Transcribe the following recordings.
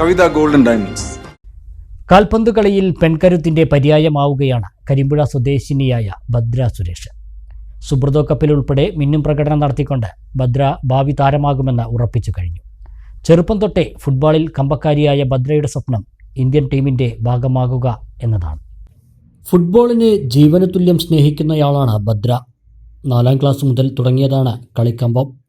കവിത golden diamonds. കാൽപന്ത് കളിയിൽ പെൺകരുത്തിന്റെ പര്യായമാവുകയാണ് കരിമ്പുഴ സ്വദേശിനിയായ ഭദ്ര സുരേഷ്. സുബ്രതോ കപ്പിൽ ഉൾപ്പെടെ മിന്നും പ്രകടനം നടത്തിക്കൊണ്ട് ഭദ്ര ഭാവി താരമാകുമെന്ന് ഉറപ്പിച്ചു കഴിഞ്ഞു. ചെറുപ്പം തൊട്ടേ ഫുട്ബോളിൽ കമ്പക്കാരിയായ ഭദ്രയുടെ സ്വപ്നം ഇന്ത്യൻ ടീമിന്റെ ഭാഗമാകുക എന്നതാണ്. ഫുട്ബോളിനെ ജീവനതുല്യം സ്നേഹിക്കുന്നയാളാണ് ഭദ്ര. നാലാം ക്ലാസ് മുതൽ തുടങ്ങിയതാണ് കളിക്കമ്പം.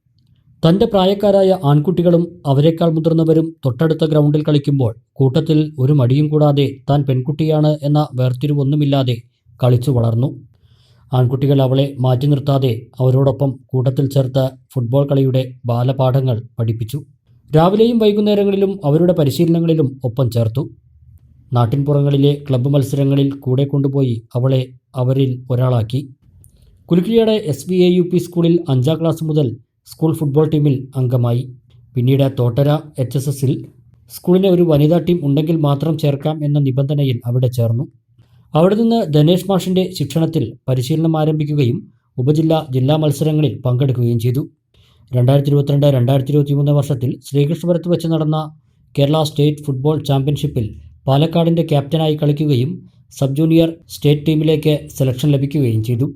തന്റെ പ്രായക്കാരായ ആൺകുട്ടികളും അവരെക്കാൾ മുതിർന്നവരും തൊട്ടടുത്ത ഗ്രൗണ്ടിൽ കളിക്കുമ്പോൾ കൂട്ടത്തിൽ ഒരു മടിയും കൂടാതെ താൻ പെൺകുട്ടിയാണ് എന്ന വേർതിരിവൊന്നുമില്ലാതെ കളിച്ചു വളർന്നു. ആൺകുട്ടികൾ അവളെ മാറ്റി നിർത്താതെ അവരോടൊപ്പം കൂട്ടത്തിൽ ചേർത്ത ഫുട്ബോൾ കളിയുടെ ബാലപാഠങ്ങൾ പഠിപ്പിച്ചു. രാവിലെയും വൈകുന്നേരങ്ങളിലും അവരുടെ പരിശീലനങ്ങളിലും ഒപ്പം ചേർത്തു. നാട്ടിൻപുറങ്ങളിലെ ക്ലബ്ബ് മത്സരങ്ങളിൽ കൂടെ കൊണ്ടുപോയി അവളെ അവരിൽ ഒരാളാക്കി. കുലുക്കിയുടെ S B A U P സ്കൂളിൽ അഞ്ചാം ക്ലാസ് മുതൽ സ്കൂൾ ഫുട്ബോൾ ടീമിൽ അംഗമായി. പിന്നീട് തോട്ടര എച്ച് എസ് എസിൽ സ്കൂളിന് ഒരു വനിതാ ടീം ഉണ്ടെങ്കിൽ മാത്രം ചേർക്കാം എന്ന നിബന്ധനയിൽ അവിടെ ചേർന്നു. അവിടെ നിന്ന് ധനേഷ് മാഷിന്റെ ശിക്ഷണത്തിൽ പരിശീലനം ആരംഭിക്കുകയും ഉപജില്ലാ ജില്ലാ മത്സരങ്ങളിൽ പങ്കെടുക്കുകയും ചെയ്തു. രണ്ടായിരത്തി ഇരുപത്തിരണ്ട് രണ്ടായിരത്തി ഇരുപത്തി മൂന്ന് വർഷത്തിൽ ശ്രീകൃഷ്ണപുരത്ത് വെച്ച് നടന്ന കേരള സ്റ്റേറ്റ് ഫുട്ബോൾ ചാമ്പ്യൻഷിപ്പിൽ പാലക്കാടിന്റെ ക്യാപ്റ്റനായി കളിക്കുകയും സബ് ജൂനിയർ സ്റ്റേറ്റ് ടീമിലേക്ക് സെലക്ഷൻ ലഭിക്കുകയും ചെയ്തു.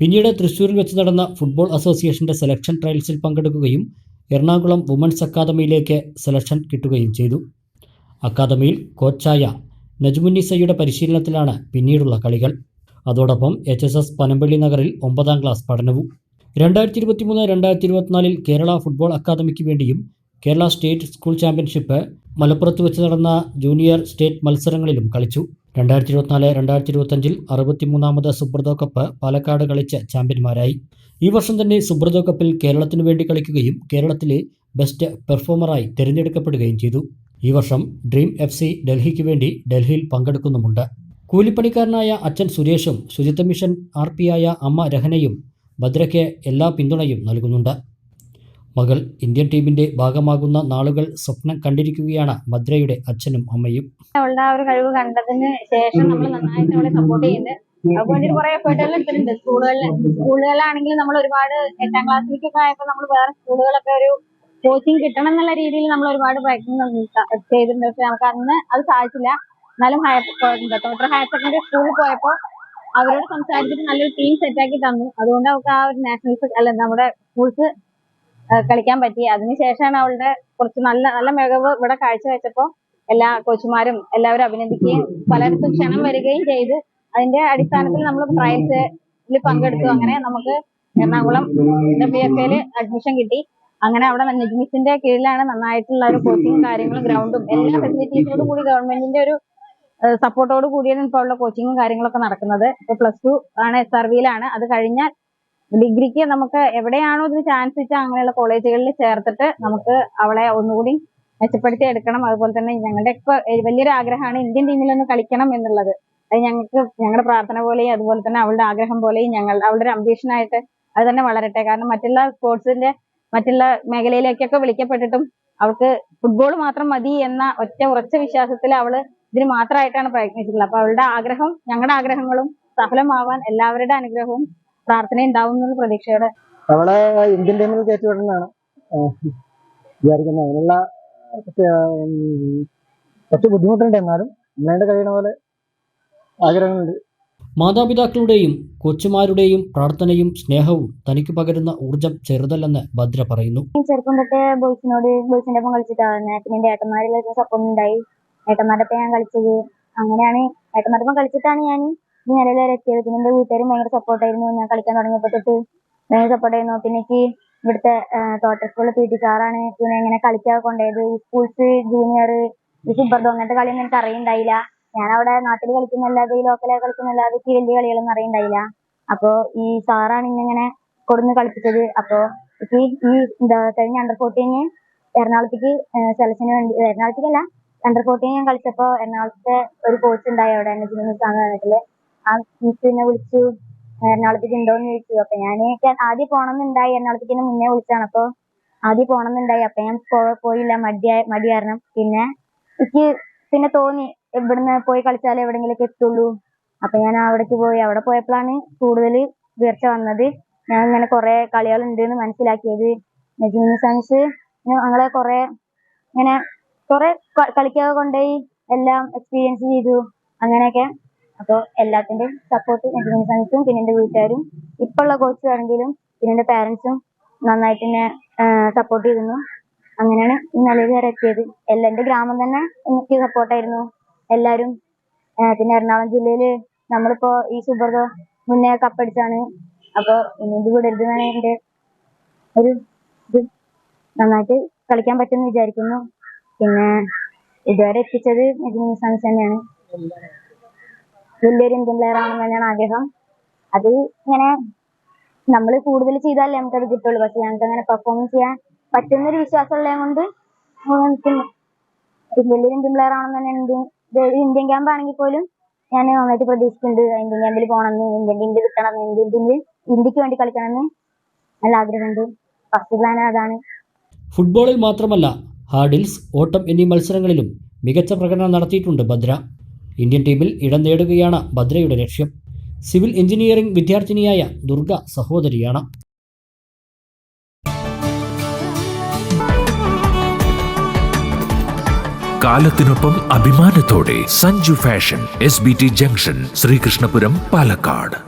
പിന്നീട് തൃശ്ശൂരിൽ വെച്ച് നടന്ന ഫുട്ബോൾ അസോസിയേഷന്റെ സെലക്ഷൻ ട്രയൽസിൽ പങ്കെടുക്കുകയും എറണാകുളം വുമൻസ് അക്കാദമിയിലേക്ക് സെലക്ഷൻ കിട്ടുകയും ചെയ്തു. അക്കാദമിയിൽ കോച്ചായ നജ്മുന്നിസയുടെ പരിശീലനത്തിലാണ് പിന്നീടുള്ള കളികൾ. അതോടൊപ്പം എച്ച് എസ് എസ് പനമ്പള്ളി നഗറിൽ ഒമ്പതാം ക്ലാസ് പഠനവും. രണ്ടായിരത്തി ഇരുപത്തി മൂന്ന് രണ്ടായിരത്തി ഇരുപത്തിനാലിൽ കേരള ഫുട്ബോൾ അക്കാദമിക്ക് വേണ്ടിയും കേരള സ്റ്റേറ്റ് സ്കൂൾ ചാമ്പ്യൻഷിപ്പ് മലപ്പുറത്ത് വെച്ച് നടന്ന ജൂനിയർ സ്റ്റേറ്റ് മത്സരങ്ങളിലും കളിച്ചു. രണ്ടായിരത്തി ഇരുപത്തിനാല് രണ്ടായിരത്തി ഇരുപത്തഞ്ചിൽ അറുപത്തിമൂന്നാമത് സുബ്രതോ കപ്പ് പാലക്കാട് കളിച്ച് ചാമ്പ്യന്മാരായി. ഈ വർഷം തന്നെ സുബ്രതോ കപ്പിൽ കേരളത്തിനു വേണ്ടി കളിക്കുകയും കേരളത്തിലെ ബെസ്റ്റ് പെർഫോമറായി തിരഞ്ഞെടുക്കപ്പെടുകയും ചെയ്തു. ഈ വർഷം ഡ്രീം എഫ് സി ഡൽഹിക്ക് വേണ്ടി ഡൽഹിയിൽ പങ്കെടുക്കുന്നുമുണ്ട്. കൂലിപ്പണിക്കാരനായ അച്ഛൻ സുരേഷും ശുചിത്വ മിഷൻ ആർ പിയായ അമ്മ രഹനയും ഭദ്രയ്ക്ക് എല്ലാ പിന്തുണയും നൽകുന്നുണ്ട്. മകൾ ഇന്ത്യൻ ടീമിന്റെ ഭാഗമാകുന്ന നാളുകൾ സ്വപ്നം കണ്ടിരിക്കുകയാണ് മദ്രയുടെ അച്ഛനും അമ്മയും. ആ ഒരു കഴിവ് കണ്ടതിന് ശേഷം നമ്മൾ നന്നായിട്ട് അവളെ സപ്പോർട്ട് ചെയ്യുന്നുണ്ട്. അതുകൊണ്ട് കുറെ എഫേർട്ടുകളും എടുത്തിട്ടുണ്ട് സ്കൂളുകളിൽ സ്കൂളുകളിലാണെങ്കിൽ നമ്മൾ ഒരുപാട് എട്ടാം ക്ലാസ്സിലേക്കൊക്കെ ആയപ്പോൾ നമ്മൾ വേറെ സ്കൂളുകളൊക്കെ ഒരു കോച്ചിങ് കിട്ടണം എന്നുള്ള രീതിയിൽ നമ്മൾ ഒരുപാട് പ്രയത്നം ചെയ്തിട്ടുണ്ട്. പക്ഷെ നമുക്ക് അന്ന് അത് സാധിച്ചില്ല. എന്നാലും ഹയർ തോട്ടർ ഹയർ സെക്കൻഡറി സ്കൂളിൽ പോയപ്പോൾ അവരോട് സംസാരിച്ചിട്ട് നല്ലൊരു ടീം സെറ്റാക്കി തന്നു. അതുകൊണ്ട് അവർക്ക് ആ ഒരു നാഷണൽസ് അല്ല നമ്മുടെ സ്കൂൾസ് കളിക്കാൻ പറ്റി. അതിനുശേഷമാണ് അവളുടെ കുറച്ച് നല്ല നല്ല മികവ് ഇവിടെ കാഴ്ചവെച്ചപ്പോ എല്ലാ കോച്ചുമാരും എല്ലാവരും അഭിനന്ദിക്കുകയും പലയിടത്തും ക്ഷണം വരികയും ചെയ്ത് അതിന്റെ അടിസ്ഥാനത്തിൽ നമ്മൾ ട്രയൽസിൽ പങ്കെടുത്തു. അങ്ങനെ നമുക്ക് എറണാകുളം പി എഫ് അഡ്മിഷൻ കിട്ടി. അങ്ങനെ അവിടെ നെജ്മിസിന്റെ കീഴിലാണ് നന്നായിട്ടുള്ള ഒരു കോച്ചിങ് കാര്യങ്ങളും ഗ്രൗണ്ടും എല്ലാ ഫെസിലിറ്റീസിനോടും കൂടി ഗവൺമെന്റിന്റെ ഒരു സപ്പോർട്ടോട് കൂടിയാണ് ഇപ്പോൾ ഉള്ള കോച്ചിങ്ങും കാര്യങ്ങളൊക്കെ നടക്കുന്നത്. പ്ലസ് ടു ആണ് എസ് ആർ വിയിലാണ് അത് കഴിഞ്ഞാൽ ഡിഗ്രിക്ക് നമുക്ക് എവിടെയാണോ ഇതിന് ചാൻസ് വെച്ചാൽ അങ്ങനെയുള്ള കോളേജുകളിൽ ചേർത്തിട്ട് നമുക്ക് അവളെ ഒന്നുകൂടി മെച്ചപ്പെടുത്തി എടുക്കണം. അതുപോലെ തന്നെ ഞങ്ങളുടെ ഒക്കെ വലിയൊരു ആഗ്രഹമാണ് ഇന്ത്യൻ ടീമിൽ ഒന്ന് കളിക്കണം എന്നുള്ളത്. അത് ഞങ്ങൾക്ക് ഞങ്ങളുടെ പ്രാർത്ഥന പോലെയും അതുപോലെ തന്നെ അവളുടെ ആഗ്രഹം പോലെയും ഞങ്ങൾ അവളുടെ ഒരു അംബീഷനായിട്ട് അത് തന്നെ വളരട്ടെ. കാരണം മറ്റുള്ള സ്പോർട്സിന്റെ മറ്റുള്ള മേഖലയിലേക്കൊക്കെ വിളിക്കപ്പെട്ടിട്ടും അവൾക്ക് ഫുട്ബോൾ മാത്രം മതി എന്ന ഒറ്റ ഉറച്ച വിശ്വാസത്തിൽ അവൾ ഇതിന് മാത്രമായിട്ടാണ് പ്രയത്നിച്ചിട്ടുള്ളത്. അപ്പൊ അവളുടെ ആഗ്രഹം ഞങ്ങളുടെ ആഗ്രഹങ്ങളും സഫലമാവാൻ എല്ലാവരുടെ അനുഗ്രഹവും പ്രാർത്ഥനയും ഉണ്ടാവും എന്നുള്ള പ്രതീക്ഷയോടെ നമ്മളെ ഇന്ത്യൻ ടീമിൽ കയറ്റിവിടുന്നതാണ് വിചാരിക്കുന്നത്. അതിനുള്ള കുറച്ച്, ബുദ്ധിമുട്ടുണ്ട് എന്നാലും നമ്മളെ കഴിയണ പോലെ ആഗ്രഹങ്ങളുണ്ട്. മാതാപിതാക്കളുടെയും കൊച്ചുമാരുടെയും പ്രാർത്ഥനയും സ്നേഹവും തനിക്ക് പകരുന്ന ഊർജം ചെറുതല്ലെന്ന് ഭദ്ര പറയുന്നു. ചെറുപ്പം തൊട്ട് ബോയ്സിനോട് ബോയ്സിന്റെ ഒപ്പം കളിച്ചിട്ടാണ് പിന്നെ എന്റെ ഏട്ടന്മാരിലൊക്കെ സപ്പോർട്ട് ഉണ്ടായി ഏട്ടന്മാരുടെ ഒപ്പം ഞാൻ കളിച്ചത്. അങ്ങനെയാണ്. ഏട്ടന്മാരുടെ ഒപ്പം കളിച്ചിട്ടാണ് ഞാൻ ഈ രക്ഷയത് പിന്നെ എന്റെ വീട്ടുകാരും ഭയങ്കര സപ്പോർട്ടായിരുന്നു ഞാൻ കളിക്കാൻ തുടങ്ങിയപ്പോ തൊട്ട് ഭയങ്കര സപ്പോർട്ടായിരുന്നു പിന്നെ എനിക്ക് ഇവിടുത്തെ തോട്ട സ്കൂളിൽ പി ടി സാറാണ് പിന്നെ ഇങ്ങനെ കളിക്കാൻ കൊണ്ടുപോയത്. സ്കൂൾസ് ജൂനിയർ ഈ സൂപ്പർഡോ അങ്ങനത്തെ കളിയൊന്നും എനിക്ക് അറിയണ്ടായില്ല. ഞാൻ അവിടെ നാട്ടിൽ കളിക്കുന്നല്ലാതെ ഈ ലോക്കലായി കളിക്കുന്നല്ലാതെ എനിക്ക് വലിയ കളികളൊന്നും അറിയണ്ടായില്ല. അപ്പോ ഈ സാറാണ് ഇന്നിങ്ങനെ കൊടുന്ന് കളിപ്പിച്ചത്. അപ്പൊ എനിക്ക് ഈ എന്താ കഴിഞ്ഞ അണ്ടർ ഫോർട്ടീന് എറണാകുളത്തേക്ക് സെലക്ഷന് വേണ്ടി എറണാകുളത്തേക്കല്ല അണ്ടർ ഫോർട്ടീൻ ഞാൻ കളിച്ചപ്പോ എറണാകുളത്തെ ഒരു കോച്ച് ഉണ്ടായി അവിടെ നാട്ടിൽ ആ മിസ്സിനെ വിളിച്ചു എറണാകുളത്തേക്ക് ഉണ്ടോന്ന് ചോദിച്ചു. അപ്പൊ ഞാൻ ആദ്യം പോണമെന്നുണ്ടായി എറണാകുളത്തേക്ക് മുന്നേ വിളിച്ചാണ് അപ്പൊ ആദ്യം പോണമെന്നുണ്ടായി അപ്പൊ ഞാൻ പോയില്ല. മടി മടി കാരണം. പിന്നെ എനിക്ക് പിന്നെ തോന്നി ഇവിടുന്ന് പോയി കളിച്ചാലേ എവിടെങ്കിലൊക്കെ എത്തുള്ളൂ. അപ്പൊ ഞാൻ അവിടേക്ക് പോയി. അവിടെ പോയപ്പോഴാണ് കൂടുതൽ ഉയർച്ച വന്നത്. ഞാൻ ഇങ്ങനെ കുറെ കളികൾ ഉണ്ട് എന്ന് മനസ്സിലാക്കിയത്. നജീമ് സയൻസ് ഞങ്ങളെ കുറെ ഇങ്ങനെ കുറെ കളിക്കാതെ കൊണ്ടുപോയി എല്ലാം എക്സ്പീരിയൻസ് ചെയ്തു. അങ്ങനെയൊക്കെ അപ്പോൾ എല്ലാത്തിന്റെയും സപ്പോർട്ട് ഫ്രണ്ട്സും പിന്നെ എന്റെ വീട്ടുകാരും ഇപ്പൊ ഉള്ള കോച്ചും ആണെങ്കിലും പിന്നെ എന്റെ പാരന്റ്സും നന്നായിട്ട് എന്നെ സപ്പോർട്ട് ചെയ്തിരുന്നു. അങ്ങനെയാണ് ഈ നിലയിൽ വരെ എത്തിയത്. എല്ലാ എന്റെ ഗ്രാമം തന്നെ എനിക്ക് സപ്പോർട്ടായിരുന്നു എല്ലാരും ആ, പിന്നെ എറണാകുളം ജില്ലയിൽ നമ്മളിപ്പോ ഈ സുബ്രത മുന്നേ കപ്പടിച്ചാണ് അപ്പൊ ഇനി ഇത് വിടരുതെന്നാണ് എന്റെ ഒരു ഇത്. നന്നായിട്ട് കളിക്കാൻ പറ്റുമെന്ന് വിചാരിക്കുന്നു. പിന്നെ ഇതുവരെ എത്തിച്ചത് മെജിൻ തന്നെയാണ്. വലിയൊരു ഇന്ത്യൻ പ്ലെയർ ആണെന്ന് തന്നെയാണ് ആഗ്രഹം. അത് ഇങ്ങനെ നമ്മൾ കൂടുതൽ ചെയ്താലേ നമുക്കത് കിട്ടുള്ളൂ. പക്ഷെ ഞങ്ങൾക്ക് അങ്ങനെ പെർഫോം ചെയ്യാൻ പറ്റുന്നൊരു വിശ്വാസം ഉള്ളത് കൊണ്ട് നിൽക്കുന്നു വലിയൊരു ഇന്ത്യൻ പ്ലെയർ ആണെന്ന് തന്നെ ഇന്ത്യൻ ഇന്ത്യൻ ക്യാമ്പ് ആണെങ്കിൽ പോലും ഞാൻ നന്നായിട്ട് പ്രതീക്ഷിക്കുന്നുണ്ട്. ഇന്ത്യൻ ക്യാമ്പിൽ പോകണമെന്ന് ഇന്ത്യൻ ടീമിൽ കിട്ടണം ഇന്ത്യൻ ടീമിൽ ഇന്ത്യയ്ക്ക് വേണ്ടി കളിക്കണമെന്ന് നല്ല ആഗ്രഹമുണ്ട്. ഫസ്റ്റ് പ്ലാൻ അതാണ്. ഫുട്ബോളിൽ മാത്രമല്ല ഹാർഡിൽസ് ഓട്ടം എന്നീ മത്സരങ്ങളിലും മികച്ച പ്രകടനം നടത്തിയിട്ടുണ്ട് ഭദ്ര. ഇന്ത്യൻ ടീമിൽ ഇടം നേടുകയാണ് ഭദ്രയുടെ ലക്ഷ്യം. സിവിൽ എഞ്ചിനീയറിംഗ് വിദ്യാർത്ഥിനിയായ ദുർഗ സഹോദരിയാണ്. കാലത്തിനൊപ്പം അഭിമാനത്തോടെ Sanju fashion S B T junction Sreekrishnapuram Palakkad.